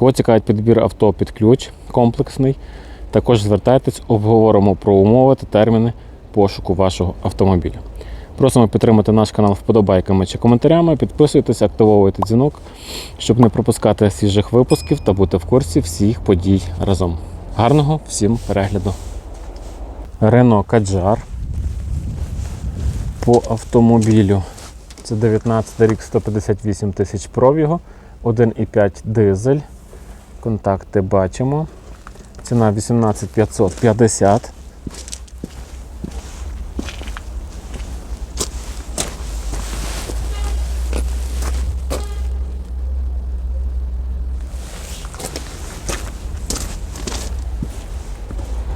Кого цікавить підбір авто під ключ комплексний, також звертайтесь, обговоримо про умови та терміни пошуку вашого автомобіля. Просимо підтримати наш канал вподобайками чи коментарями, підписуйтесь, активовуйте дзвінок, щоб не пропускати свіжих випусків та бути в курсі всіх подій разом. Гарного всім перегляду! Renault Kadjar по автомобілю. Це 19 рік 158 тисяч пробігу, 1,5 дизель. Контакти бачимо. Ціна 18550.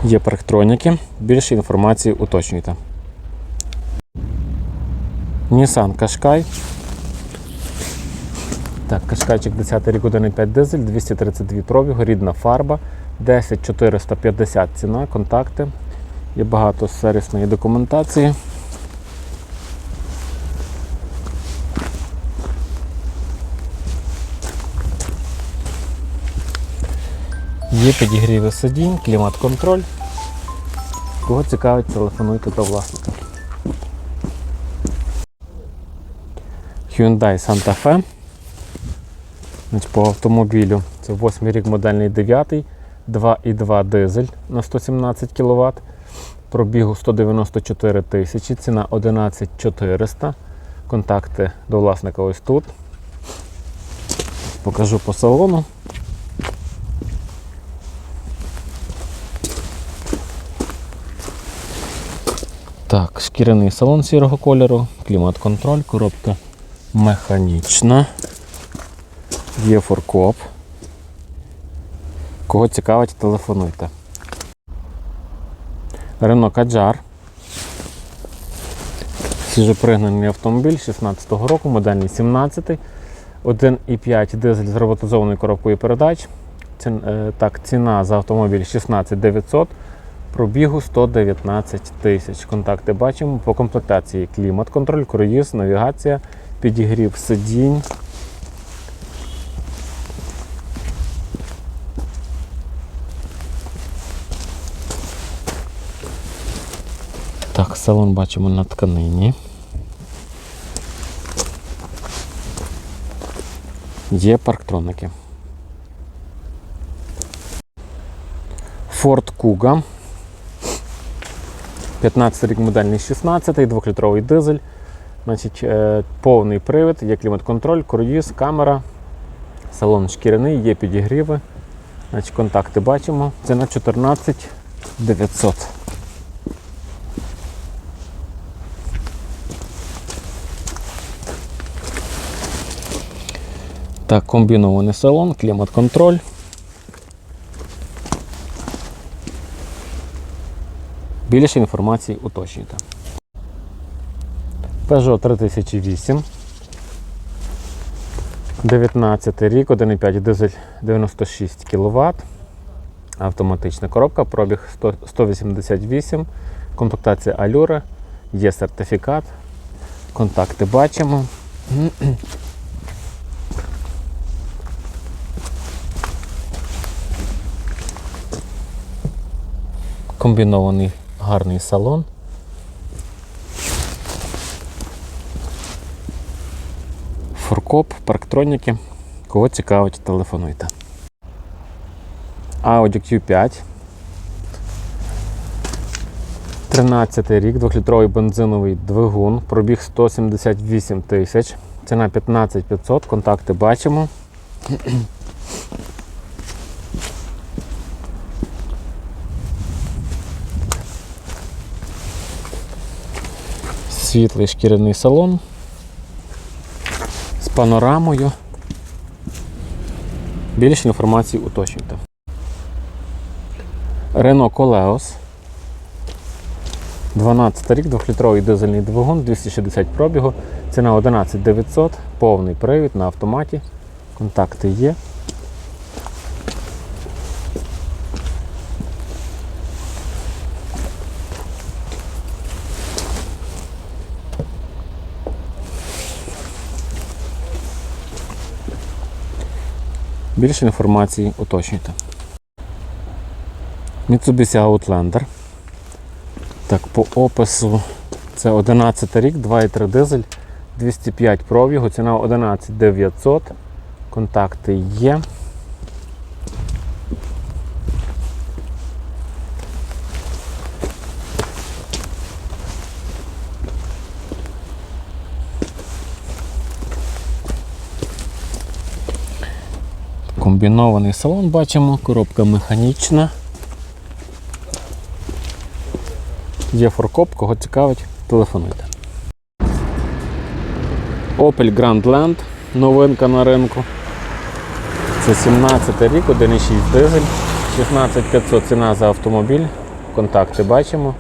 Є парктроніки. Більше інформації уточнюйте. Nissan Qashqai. Так, Кашкайчик 10 рік 1,5 дизель, 232 пробігу, рідна фарба, 10450 ціна, контакти. Є багато сервісної документації. Є підігріви сидінь, клімат-контроль. Кого цікавить, телефонуйте до власника. Hyundai Santa Fe. По автомобілю це 8 рік модельний 9, 2,2 дизель на 117 кВт, пробігу 194 тисячі, ціна 11400. Контакти до власника ось тут. Покажу по салону. Так, шкіряний салон сірого кольору, клімат-контроль, коробка механічна. Є форкоп. Кого цікавить, телефонуйте. Renault Kadjar. Свіжопригнаний автомобіль 16-го року, модельний 17 1,5 дизель з роботизованою коробкою передач. Цін, е, так, ціна за автомобіль 16 900, пробігу 119 тисяч. Контакти бачимо. По комплектації клімат-контроль, круїз, навігація, підігрів сидінь. Так, салон бачимо на тканині. Є парктроники. Ford Kuga. 15 рік модельний 16, 2-літровий дизель. Значить, е, повний привід, є клімат-контроль, круїз, камера, салон шкіряний, є підігріви. Значить, контакти бачимо. Ціна 14 900. Так, комбінований салон, клімат-контроль. Більше інформації уточнюйте. Peugeot 3008. 19 рік, 1,5 дизель 96 кВт. Автоматична коробка, пробіг 100 188, комплектація Allure, є сертифікат. Контакти бачимо. Комбінований гарний салон. Форкоп, парктроніки. Кого цікавить, телефонуйте. Audi Q5. 13 рік, 2-літровий бензиновий двигун, пробіг 178 тисяч. Ціна 15 500, контакти бачимо. Світлий шкіряний салон з панорамою. Більше інформації уточнюйте. Renault Coleos. 12 рік, 2-літровий дизельний двигун, 260 пробігу, ціна 11 900, повний привід на автоматі. Контакти є. Більше інформації уточнюйте. Mitsubishi Outlander. Так, по опису це 11 рік, 2,3 дизель, 205 пробігу, ціна 11 900. Контакти є. Комбінований салон бачимо, коробка механічна. Є форкоп, кого цікавить, телефонуйте. Opel Grandland, новинка на ринку. Це 17 рік, 1,6 дизель, 16500 ціна за автомобіль. Контакти бачимо.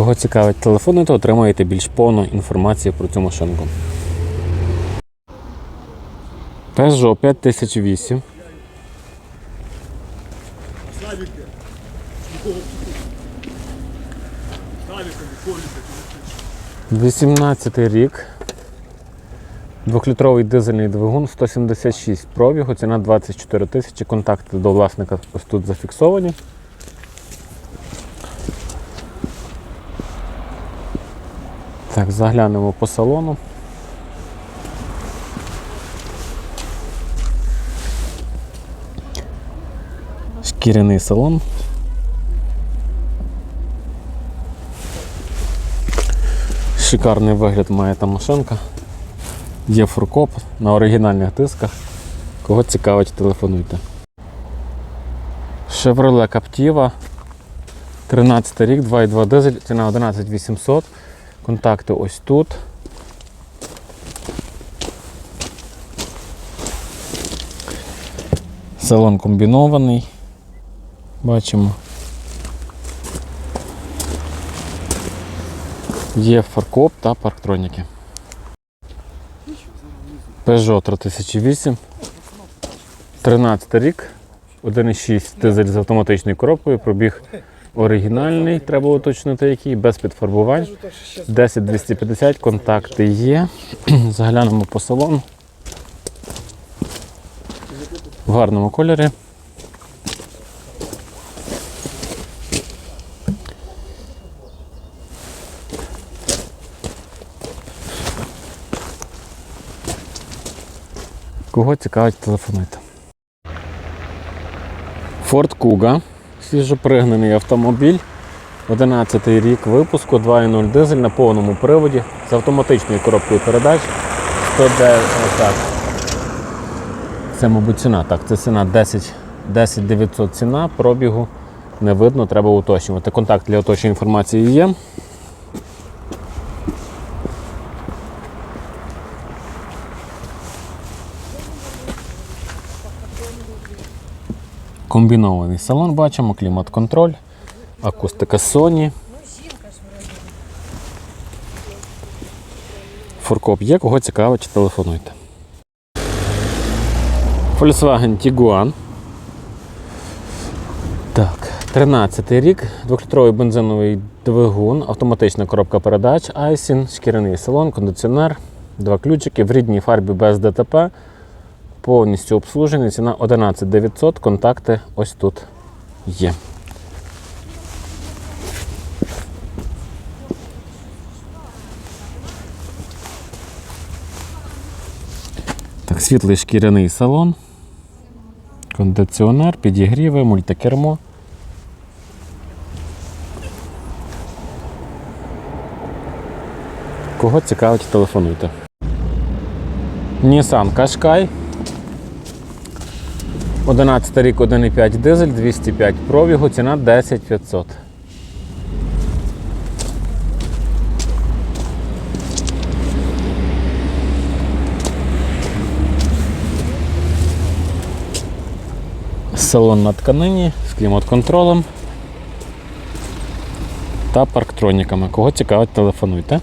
Кого цікавить телефони, то отримаєте більш повну інформацію про цю машинку. Peugeot 5008. Вісімнадцятий рік. Двохлітровий дизельний двигун, 176 пробігу, ціна 24 тисячі. Контакти до власника ось тут зафіксовані. Так, заглянемо по салону. Шкіряний салон. Шикарний вигляд має та машинка. Є фуркоп на оригінальних дисках. Кого цікавить, телефонуйте. Chevrolet Captiva. 13 рік, 2,2 дизель, ціна 11 800. Контакти ось тут. Салон комбінований. Бачимо. Є фаркоп та парктроніки. Peugeot 3008. 13 рік. 1,6 дизель з автоматичною коробкою. Пробіг оригінальний, треба уточнити який, без підфарбувань. 10250, контакти є. Заглянемо по салону. В гарному кольорі. Кого цікавить, телефонуйте. Ford Kuga. Свіжопригнаний автомобіль. 11 рік випуску, 2.0 дизель на повному приводі з автоматичною коробкою передач. 109, так. Це, мабуть, ціна. Так, це ціна 10 10 900 ціна, пробігу не видно, треба уточнювати. Контакт для уточнення інформації є. Комбінований салон бачимо, клімат-контроль, акустика Sony. Фуркоп є, кого цікавить, телефонуйте. Volkswagen Tiguan. Так, 13 рік, 2-літровий бензиновий двигун, автоматична коробка передач, айсін, шкіряний салон, кондиціонер, два ключики в рідній фарбі без ДТП. Повністю обслужений, ціна 11 900, контакти ось тут є. Так, світлий шкіряний салон, кондиціонер, підігріви, мультикермо. Кого цікавить, телефонуйте. Nissan Qashqai. 11 рік 1,5 дизель, 205 пробігу, ціна 10 500. Салон на тканині з клімат-контролем та парктроніками. Кого цікавить, телефонуйте.